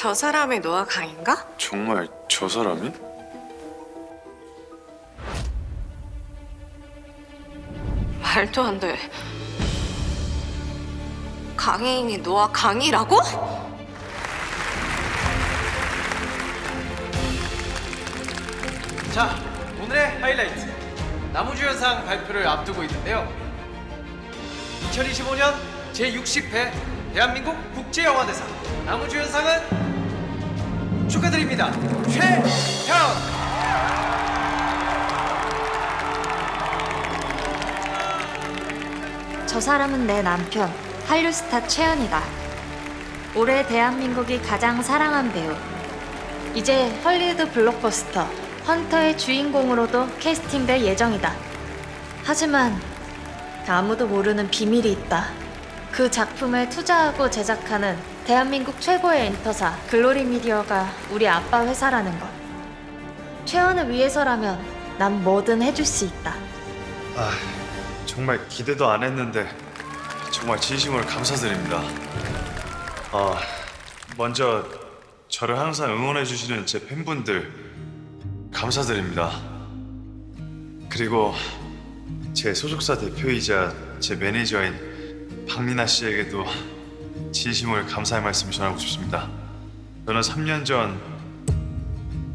저 사람이 노아 강인가? 정말 저 사람이? 말도 안 돼. 강혜인이 노아 강이라고? 자, 오늘의 하이라이트 나무주연상 발표를 앞두고 있는데요. 2025년 제60회 대한민국 국제영화대상 나무주연상은 축하드립니다. 최현. 저 사람은 내 남편, 한류 스타 최연이다. 올해 대한민국이 가장 사랑한 배우. 이제 헐리우드 블록버스터 헌터의 주인공으로도 캐스팅될 예정이다. 하지만 아무도 모르는 비밀이 있다. 그 작품을 투자하고 제작하는 대한민국 최고의 엔터사 글로리 미디어가 우리 아빠 회사라는 것. 최연을 위해서라면 난 뭐든 해줄 수 있다. 아 정말 기대도 안 했는데 정말 진심으로 감사드립니다. 아 먼저 저를 항상 응원해 주시는 제 팬분들 감사드립니다. 그리고 제 소속사 대표이자 제 매니저인 박민아 씨에게도 진심으로 감사의 말씀을 전하고 싶습니다. 저는 3년 전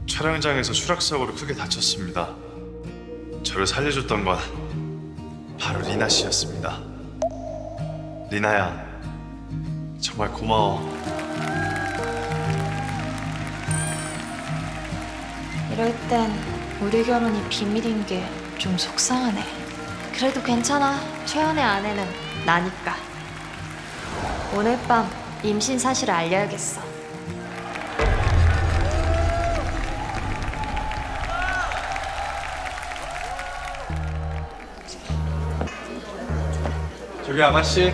촬영장에서 추락사고로 크게 다쳤습니다. 저를 살려줬던 건 바로 리나 씨였습니다. 리나야, 정말 고마워. 이럴 땐 우리 결혼이 비밀인 게 좀 속상하네. 그래도 괜찮아. 최연의 아내는 나니까. 오늘 밤 임신 사실을 알려야겠어. 저기 아가씨.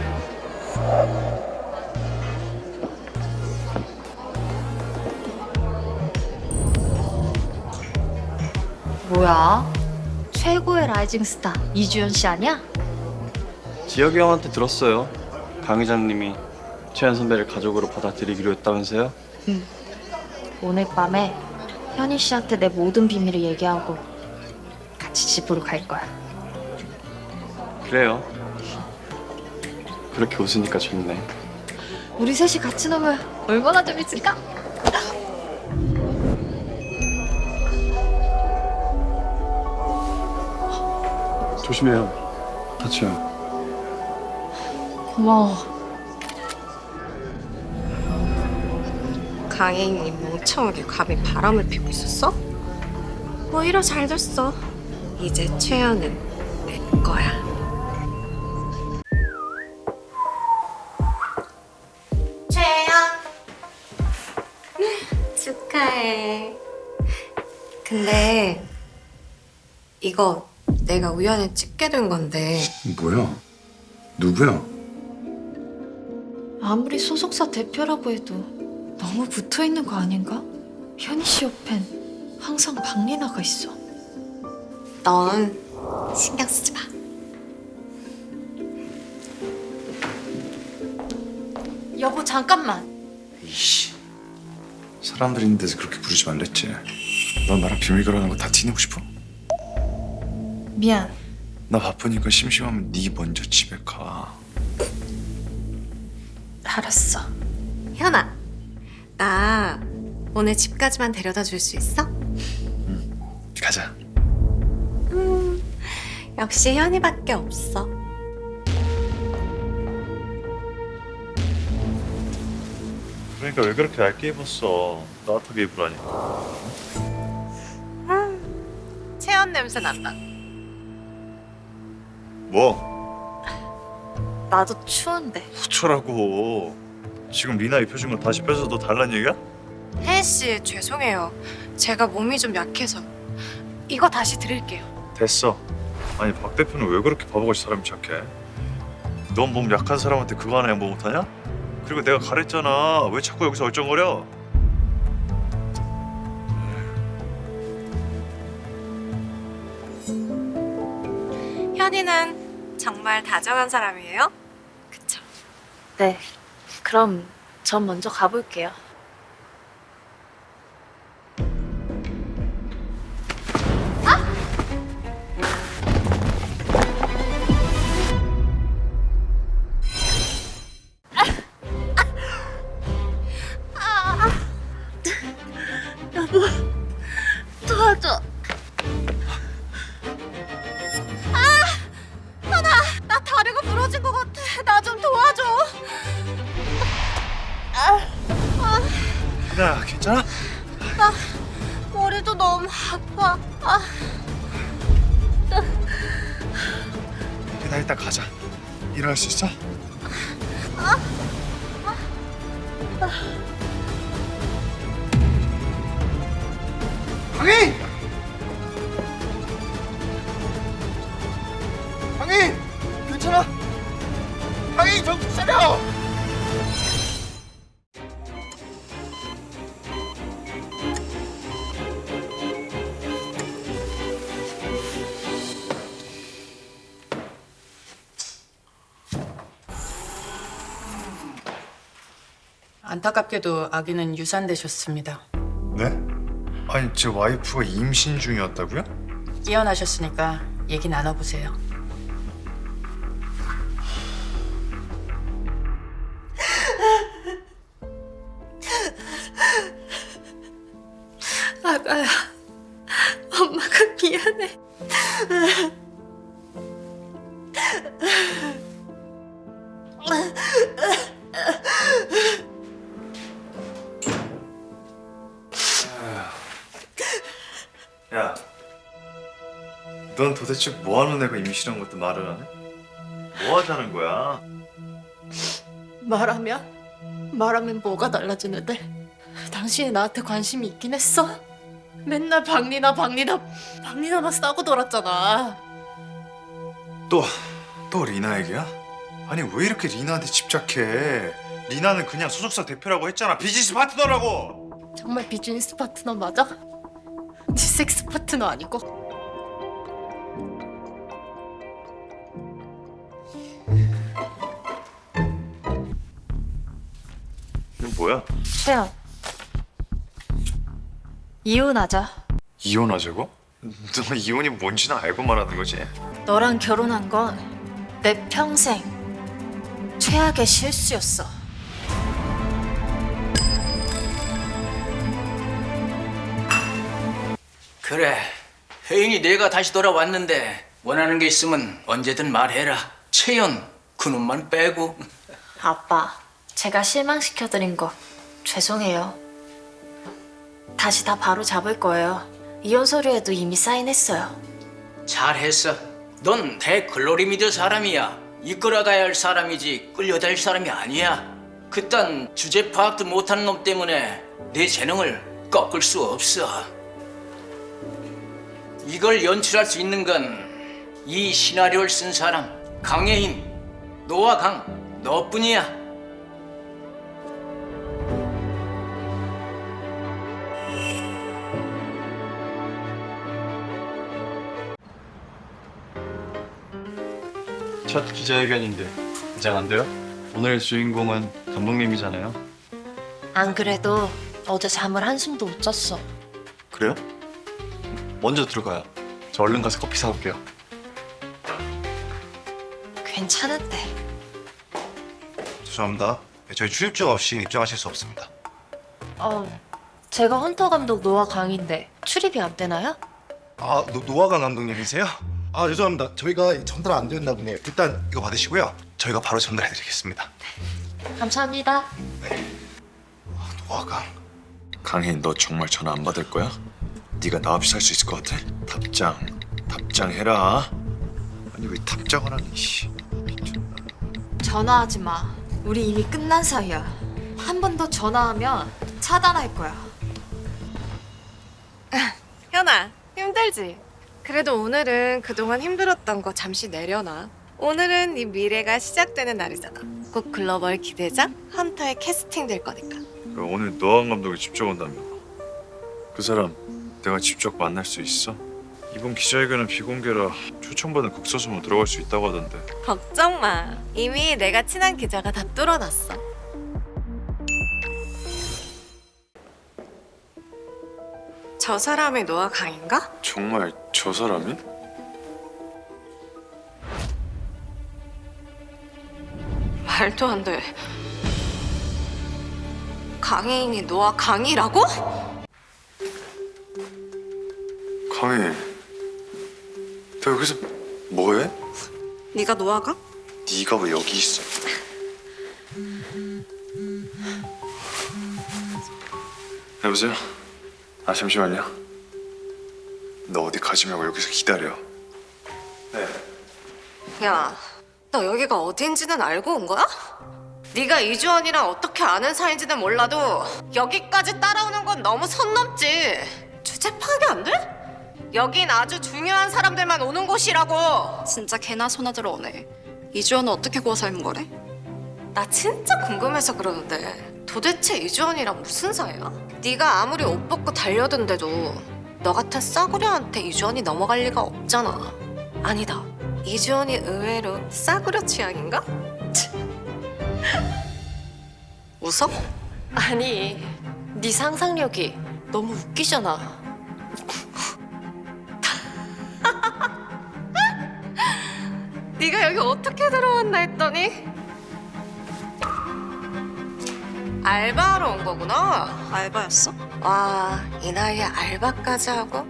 뭐야? 최고의 라이징 스타 이주연 씨 아니야? 지혁이 형한테 들었어요. 강 회장님이 최현 선배를 가족으로 받아들이기로 했다면서요? 오늘 밤에 현희 씨한테 내 모든 비밀을 얘기하고 같이 집으로 갈 거야. 그래요. 그렇게 웃으니까 좋네. 우리 셋이 같이 놀면 얼마나 재밌을까? 조심해요. 다쳐요. 고마워. 강혜인이 멍청하게 감히 바람을 피고 있었어? 오히려 잘 됐어. 이제 최연은 내 거야. 최연 축하해. 근데 이거 내가 우연히 찍게 된 건데 뭐야? 누구야? 아무리 소속사 대표라고 해도 너무 붙어 있는 거 아닌가? 현희 씨 옆엔 항상 박리나가 있어. 넌 신경 쓰지 마. 여보 잠깐만. 이씨. 사람들 있는 데서 그렇게 부르지 말랬지. 넌 나랑 비밀 결혼한 거 다 티내고 싶어? 미안. 나 바쁘니까 심심하면 네 먼저 집에 가. 알았어. 현아, 나 오늘 집까지만 데려다 줄 수 있어? 가자. 역시 현이밖에 없어. 그러니까 왜 그렇게 얇게 입었어? 따뜻하게 입으라니까. 체온 냄새 난다. 뭐? 나도 추운데. 어쩌라고. 지금 리나 입혀준 거 다시 뺏어도 달란 얘기야? 혜인 씨 죄송해요. 제가 몸이 좀 약해서 이거 다시 드릴게요. 됐어. 아니 박 대표는 왜 그렇게 바보같이 사람이 착해? 넌 몸 약한 사람한테 그거 하나 양보 못하냐? 그리고 내가 가랬잖아. 왜 자꾸 여기서 얼쩡거려? 현이는 정말 다정한 사람이에요? 네. 그럼 전 먼저 가볼게요. 강인! 강인! 괜찮아? 강인 정신 차려! 안타깝게도 아기는 유산되셨습니다. 네? 아니 제 와이프가 임신 중이었다고요? 깨어나셨으니까 얘기 나눠보세요. 야, 넌 도대체 뭐 하는 애가 임신한 것도 말을 안 해? 뭐 하자는 거야? 말하면? 말하면 뭐가 달라지는데? 당신이 나한테 관심이 있긴 했어? 맨날 박리나 박리나 박리나만 싸고 돌았잖아. 또, 또 리나 얘기야? 아니 왜 이렇게 리나한테 집착해? 리나는 그냥 소속사 대표라고 했잖아 비즈니스 파트너라고 정말 비즈니스 파트너 맞아? 네 섹스 파트너 아니고? 이건 뭐야? 채연. 이혼하자. 이혼하자고? 너 이혼이 뭔지는 알고 말하는 거지? 너랑 결혼한 건 내 평생 최악의 실수였어. 그래 혜인이 내가 다시 돌아왔는데 원하는 게 있으면 언제든 말해라 채연 그놈만 빼고 아빠, 제가 실망시켜드린 거 죄송해요. 다시 다 바로 잡을 거예요. 이혼 서류에도 이미 사인했어요. 잘했어 넌 대글로리 미드 사람이야 이끌어가야 할 사람이지 끌려다닐 사람이 아니야 그딴 주제 파악도 못하는 놈 때문에 내 재능을 꺾을 수 없어 이걸 연출할 수 있는 건 이 시나리오를 쓴 사람 강혜인 노아 강 너뿐이야 첫 기자회견인데 돼요? 오늘 주인공은 감독님이잖아요. 안 그래도 어제 잠을 한숨도 못 잤어. 그래요? 먼저 들어가요. 저 얼른 가서 커피 사올게요. 괜찮은데. 죄송합니다. 네, 저희 출입증 없이 입장하실 수 없습니다. 어, 제가 헌터 감독 노아 강인데 출입이 안 되나요? 아, 노, 노아강 감독님이세요? 아, 죄송합니다. 저희가 전달 안 됐나 보네요. 일단 이거 받으시고요. 저희가 바로 전달해 드리겠습니다. 감사합니다. 노아강. 강혜인 너 정말 전화 안 받을 거야? 네가 나 없이 살 수 있을 것 같아? 답장 답장해라 아니 왜 답장을 하니 씨. 전화하지 마. 우리 이미 끝난 사이야. 한 번 더 전화하면 차단할 거야. 현아, 힘들지? 그래도 오늘은 그동안 힘들었던 거 잠시 내려놔. 오늘은 네 미래가 시작되는 날이잖아. 곧 글로벌 기대작 헌터에 캐스팅 될 거니까. 그 오늘 노한 감독이 직접 온다며 그 사람 내가 직접 만날 수 있어? 이번 기자회견은 비공개라 초청받은 극소수만 들어갈 수 있다고 하던데 걱정 마. 이미 내가 친한 기자가 다 뚫어놨어. 저 사람이 노아 강인가? 정말 저 사람이? 말도 안 돼. 강혜인이 노아 강이라고? 강혜 너 여기서 뭐해? 네가 노아가? 네가 왜 여기 있어? 여보세요? 아 잠시만요. 너 어디 가지 말고 여기서 기다려. 네. 야, 너 여기가 어딘지는 알고 온 거야? 네가 이주원이랑 어떻게 아는 사이인지는 몰라도 여기까지 따라오는 건 너무 선 넘지. 주제 파악이 안 돼? 여긴 아주 중요한 사람들만 오는 곳이라고. 진짜 개나 소나 들어오네. 이주원은 어떻게 구워 삶은 거래? 나 진짜 궁금해서 그러는데 도대체 이주원이랑 무슨 사이야? 네가 아무리 옷 벗고 달려든데도 너 같은 싸구려한테 이주원이 넘어갈 리가 없잖아. 아니다. 이주원이 의외로 싸구려 취향인가? 웃어? 아니, 네 상상력이 너무 웃기잖아. 여기 어떻게 들어왔나 했더니 알바하러 온 거구나. 알바였어? 와, 이 나이에 알바까지 하고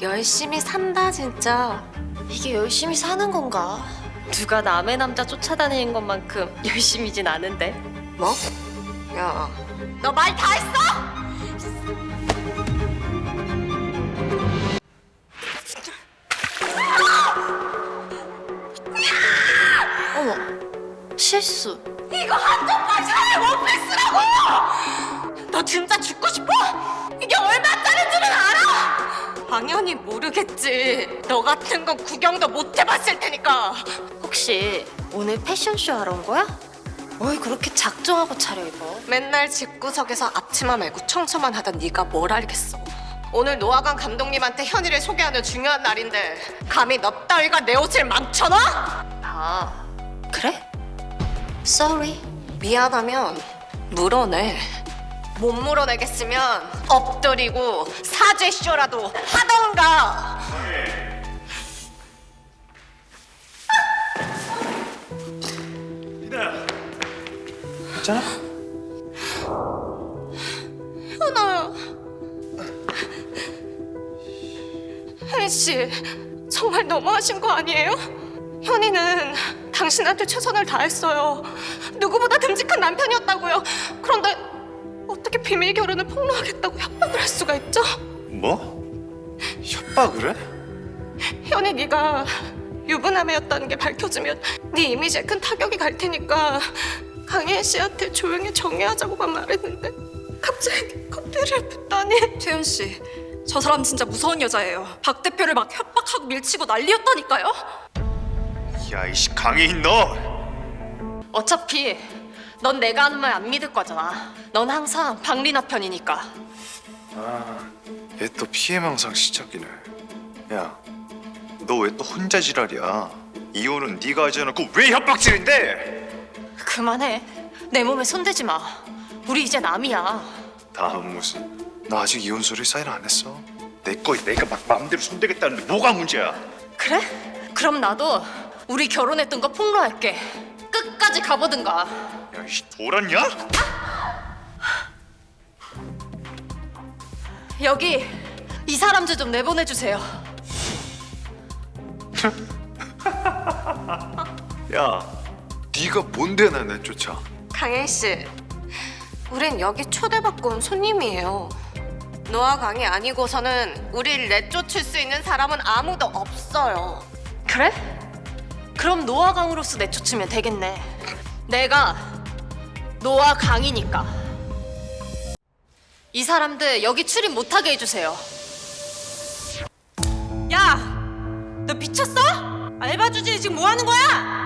열심히 산다 진짜. 이게 열심히 사는 건가? 누가 남의 남자 쫓아다니는 것만큼 열심이진 않은데. 뭐? 야, 너 말 다 했어? 실수. 이거 한정판 샤넬 원피스라고! 너 진짜 죽고 싶어? 이게 얼마짜린 줄은 알아? 당연히 모르겠지. 너 같은 건 구경도 못 해봤을 테니까. 혹시 오늘 패션쇼 하러 온 거야? 뭘 그렇게 작정하고 차려입어? 맨날 집구석에서 앞치마 말고 청소만 하던 네가 뭘 알겠어. 오늘 노아강 감독님한테 현이를 소개하는 중요한 날인데 감히 너 따위가 내 옷을 망쳐놔? 아, 그래? Sorry. 미안하면 물어내. 못 물어내겠으면 엎드리고 사죄쇼라도 하던가. 괜찮아? 현아야. 혜인 씨, 정말 너무하신 거 아니에요? 현이는 당신한테 최선을 다했어요. 누구보다 듬직한 남편이었다고요. 그런데 어떻게 비밀 결혼을 폭로하겠다고 협박을 할 수가 있죠? 뭐? 협박을 해? 현이 네가 유부남이었다는 게 밝혀지면 네 이미지에 큰 타격이 갈 테니까 강혜인 씨한테 조용히 정리하자고만 말했는데 갑자기 껍데기를 붙다니 태윤 씨, 저 사람 진짜 무서운 여자예요. 박 대표를 막 협박하고 밀치고 난리였다니까요. 야 이씨 강혜인 너! 어차피 넌 내가 하는 말 안 믿을 거잖아 넌 항상 박리나 편이니까 얘 또 피해망상 시작이네. 야, 너 왜 또 혼자 지랄이야? 이혼은 네가 하지 않았고 왜 협박질인데? 그만해 내 몸에 손대지 마 우리 이제 남이야 다음 무슨? 나 아직 이혼 소리 사인 안 했어. 내거 내가 막 마음대로 손대겠다는데 뭐가 문제야? 그래? 그럼 나도 우리 결혼했던 거 폭로할게 끝까지 가보든가 야, 이씨 돌았냐? 여기 이 사람들 좀 내보내주세요 야, 네가 뭔데 나 내쫓아? 강혜인 씨, 우린 여기 초대받고 온 손님이에요. 노아 강이 아니고서는 우리를 내쫓을 수 있는 사람은 아무도 없어요. 그래? 그럼 노아 강으로서 내쫓으면 되겠네. 내가 노아 강이니까. 이 사람들 여기 출입 못하게 해주세요. 야, 너 미쳤어? 알바 주제에 지금 뭐 하는 거야?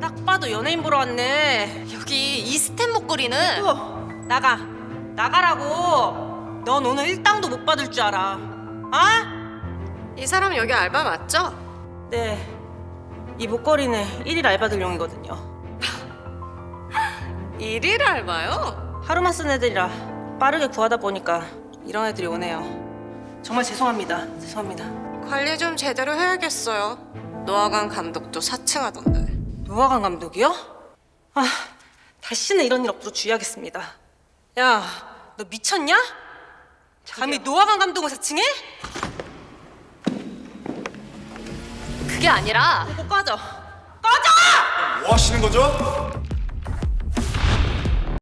딱 봐도 연예인 보러 왔네. 여기 이스템 목걸이는 어, 나가, 나가라고. 넌 오늘 일당도 못 받을 줄 알아. 아? 이 사람 여기 알바 맞죠? 네. 이 목걸이는 일일 알바들용이거든요. 일일 알바요? 하루만 쓴 애들이라 빠르게 구하다 보니까 이런 애들이 오네요. 정말 죄송합니다. 죄송합니다. 관리 좀 제대로 해야겠어요. 노아강 감독도 사칭하던데. 노화강 감독이요? 아, 다시는 이런 일 없도록 주의하겠습니다. 야, 너 미쳤냐? 감히 노화강 감독을 사칭해? 그게 아니라 꼭 꺼져. 뭐 하시는 거죠?